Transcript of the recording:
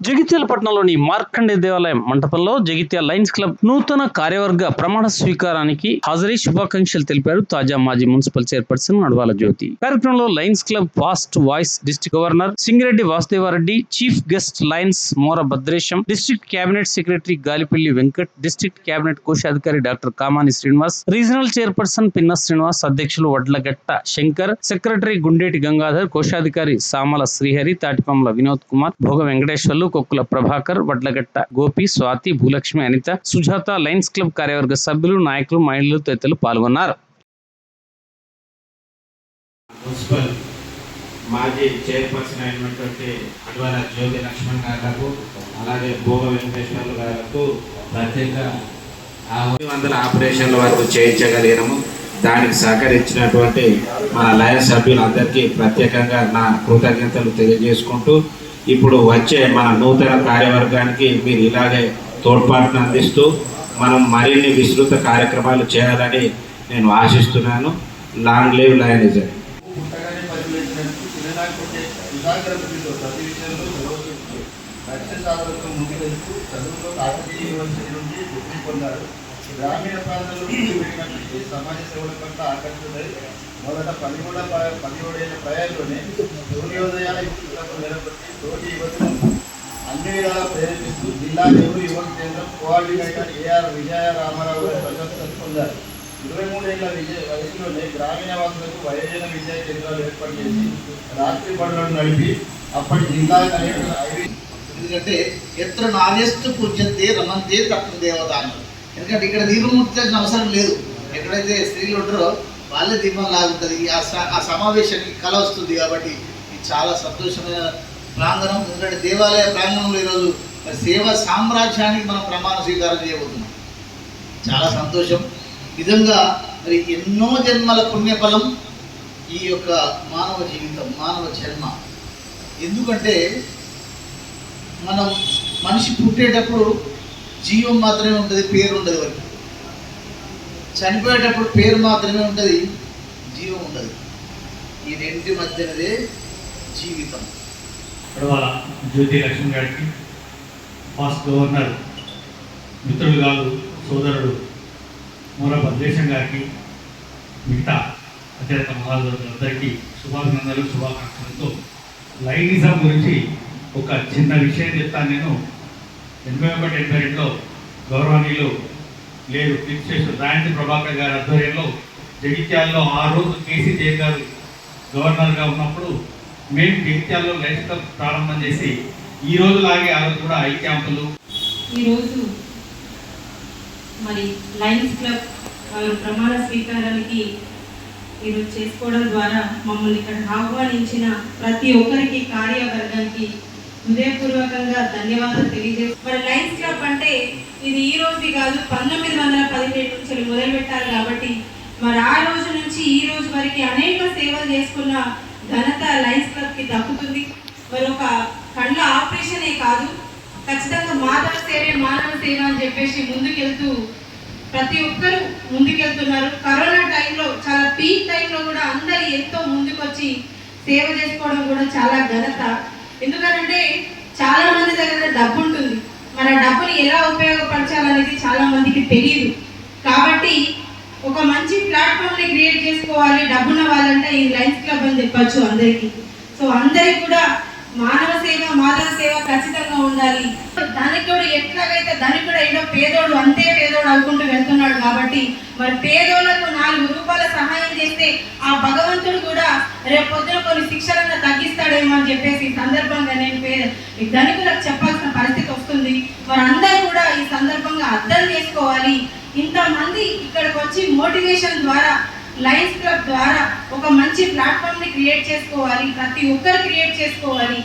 జగిత్యాల పట్టణంలోని మార్కండే దేవాలయం మంటపంలో Jagtial Lions club నూతన కార్యవర్గ ప్రమాణ స్వీకారానికి హాజరై శుభాకాంక్షలు తెలిపారు తాజా మాజీ మున్సిపల్ చైర్పర్సన్ నడవాల జ్యోతి. కార్యక్రమంలో Lions club past vice district governor Singireddy Vasudevareddy chief guest Lions Mora Bhadresham district cabinet secretary Galipalli Venkat district cabinet కోశాధికారి doctor Kamani Srinivas regional chairperson Pinna Srinivas అధ్యక్షులు వడ్లగట్ట శంకర్ సెక్రటరీ గుండేటి గంగాధర్ కోశాధికారి సామల శ్రీహరి తాటిపంల వినోద్ కుమార్ భోగ వెంకటేశ్వర్లు కొక్కుల ప్రభాకర్ వడ్లగట్ట గోపి స్వాతి భూలక్ష్మి అనిత సుజాత లయన్స్ క్లబ్ కార్యవర్గ సభ్యులు నాయకులు మహిళలు తదితరులు పాల్గొన్నారు. మున్సిపల్ మాజీ చైర్పర్సన్ అయినటువంటి అడ్వాల జ్యోతి లక్ష్మణ్ గారులకు అలాగే భోగ వెంకటేశ్వర్లు గారులకు ప్రత్యేక ఆహ్వానం వందల ఆపరేషన్ల వరకు చేయించగలిగినాము. దానికి సహకరించినటువంటి మన లయ సభ్యులందరికీ ప్రత్యేకంగా నా కృతజ్ఞతలు తెలియజేసుకుంటూ ఇప్పుడు వచ్చే మన నూతన కార్యవర్గానికి మీరు ఇలాగే తోడ్పాటును అందిస్తూ మనం మరిన్ని విస్తృత కార్యక్రమాలు చేయాలని నేను ఆశిస్తున్నాను. Long live Lionism. పుట్టగానే పరిగెత్తినట్టు చిన్ననాటి సాధనతో ముందుకెళ్తూ చదువులో కాకతీయ యూనివర్సిటీ నుండి డిగ్రీ పొందారు గ్రామీణ ప్రాంతాల్లో ముందు సమాజ సేవల పట్ల ఆకర్షితులై మొదట పదిహేడు పదిహేడేళ్ళ ప్రయాణంలోనే సూర్యోదయ నిలబెట్టి తోటి యువతను అన్ని విధాలా ప్రేరేపిస్తూ జిల్లా నెహ్రూ యువక కేంద్రం కోఆర్డినేటర్ ఏఆర్ విజయ రామారావు గారి ప్రశంసలు పొందారు. ఇరవై మూడేళ్ళ విజయ వయసులోనే గ్రామీణ వాసులకు వయోజన విద్యా కేంద్రాలు ఏర్పాటు చేసి రాత్రి పనులను నడిపి అప్పటి జిల్లా కలెక్టర్ ఎందుకంటే ఎత్ర నాణ్యస్తు పూజ్యంతే రమంతే తత్వ దేవత ఎందుకంటే ఇక్కడ దీపం చేసిన అవసరం లేదు. ఎక్కడైతే స్త్రీలు ఉంటారో వాళ్ళే దీపం లాగుతుంది ఆ స- ఆ సమావేశానికి కళ వస్తుంది కాబట్టి ఇది చాలా సంతోషమైన ప్రాంగణం. ఎందుకంటే దేవాలయ ప్రాంగణంలో ఈరోజు సేవ సామ్రాజ్యానికి మనం ప్రమాణ స్వీకారం చేయబోతున్నాం. చాలా సంతోషం. నిజంగా మరి ఎన్నో జన్మల పుణ్యఫలం ఈ యొక్క మానవ జీవితం మానవ జన్మ. ఎందుకంటే మనం మనిషి పుట్టేటప్పుడు జీవం మాత్రమే ఉంటుంది పేరు ఉండదు వారికి చనిపోయేటప్పుడు పేరు మాత్రమే ఉంటుంది జీవం ఉండదు. ఈ రెంటి మధ్యనదే జీవితం. పడవాల జ్యోతి లక్ష్మి గారికి ఫాస్ట్ గవర్నర్ మిత్రుడు కాదు సోదరుడు మూల భద్రేశం గారికి మిగతా అత్యంత మహాజులందరికీ శుభాభినందనలు శుభాకాంక్షలతో లైనిజం గురించి ఒక చిన్న విషయం చెప్తాను నేను. ఎనభై ఒకటి ఎనభై రెండులో గౌరవనీయులు లేరు. క్లిప్స్టేషన్ రాయంతి ప్రభాకర్ గారి ఆధ్వర్యంలో జగిత్యాలలో ఆ రోజు కేసీ జే గారు గవర్నర్గా ఉన్నప్పుడు మేము జగిత్యాలలో లైఫ్ క్లబ్ ప్రారంభం చేసి ఈ రోజు లాగే ఆ రోజు కూడా ఐ క్యాంపులు. ఈరోజు మరి లయన్స్ క్లబ్ వాళ్ళు ప్రమాణ స్వీకారానికి ఈరోజు చేసుకోవడం ద్వారా మమ్మల్ని ఇక్కడ ఆహ్వానించిన ప్రతి ఒక్కరికి కార్యవర్గానికి హృదయపూర్వకంగా ధన్యవాదాలు తెలియజేస్తాం మరి లైన్స్ క్లబ్ అంటే ఇది ఈ రోజు కాదు పంతొమ్మిది వందల పదిహేడు నుంచి మొదలు పెట్టారు కాబట్టి మరి ఆ రోజు నుంచి ఈ రోజు వరకు అనేక సేవలు చేసుకున్న ఘనత లయన్స్ క్లబ్కి దక్కుతుంది. మరి ఒక కళ్ళ ఆపరేషనే కాదు ఖచ్చితంగా మాధవ సేవే మానవ సేవ అని చెప్పేసి ముందుకెళ్తూ ప్రతి ఒక్కరూ ముందుకెళ్తున్నారు. కరోనా టైంలో చాలా పీక్ టైంలో కూడా అందరు ఎంతో ముందుకొచ్చి సేవ చేసుకోవడం కూడా చాలా ఘనత. ఎందుకనంటే చాలా మంది దగ్గర డబ్బు ఉంటుంది మన డబ్బుని ఎలా ఉపయోగపరచాలనేది చాలా మందికి తెలియదు కాబట్టి ఒక మంచి ప్లాట్ఫామ్ని క్రియేట్ చేసుకోవాలి డబ్బున్న వాళ్ళంటే ఈ లైన్స్ క్లబ్ అని చెప్పొచ్చు అందరికీ. సో అందరికి కూడా మానవ సేవ మాధవ సేవ ఖచ్చితంగా ఉండాలి. ధనికుడు ఎట్లాగైతే ధనికుడు ఏదో పేదోడు అంతే పేదోడు అనుకుంటూ వెళ్తున్నాడు కాబట్టి మరి పేదోళ్ళకు నాలుగు రూపాయల సహాయం చేస్తే ఆ భగవంతుడు కూడా రేపు పొద్దున కొన్ని శిక్షలను తగ్గి అని చెప్పేసి ఈ సందర్భంగా నేను పేరు ధనికులకు చెప్పాల్సిన పరిస్థితి వస్తుంది. వారందరూ కూడా ఈ సందర్భంగా అర్థం చేసుకోవాలి. ఇంతమంది ఇక్కడికి వచ్చి మోటివేషన్ ద్వారా లయన్స్ క్లబ్ ద్వారా ఒక మంచి ప్లాట్ఫామ్ని క్రియేట్ చేసుకోవాలి. ప్రతి ఒక్కరు క్రియేట్ చేసుకోవాలి.